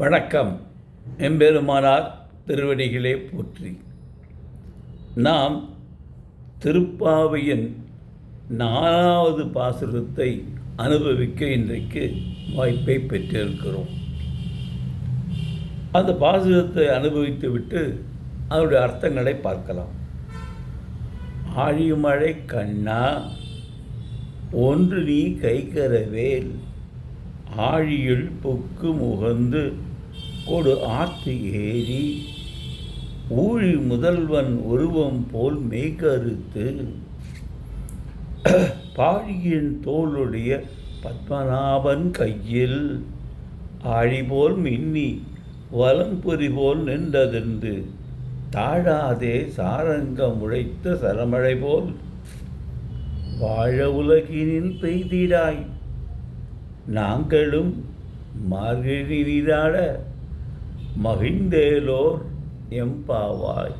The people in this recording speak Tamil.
வணக்கம். எம்பெருமானார் திருவடிகளே போற்றி. நாம் திருப்பாவையின் நாலாவது பாசுரத்தை அனுபவிக்க இன்றைக்கு வாய்ப்பை பெற்றிருக்கிறோம். அந்த பாசுரத்தை அனுபவித்துவிட்டு அதனுடைய அர்த்தங்களை பார்க்கலாம். ஆழிமழை கண்ணா ஒன்று நீ கைகரவேல் ஆழியுள் புக்கு முகந்து கொடு ஆத்து ஏறி. ஊழி முதல்வன் உருவம் போல் மெய்கருத்து. பாழியின் தோளுடைய பத்மநாபன் கையில் ஆழி போல் மின்னி வலம்புரி போல் நின்றதென்று. தாழாதே சாரங்கம் உழைத்த சரமழை போல். வாழ உலகினில் பெய்திடாய். நாங்களும் மார்கழி மகிழ்ந்தேலோர் எம்பாவாய்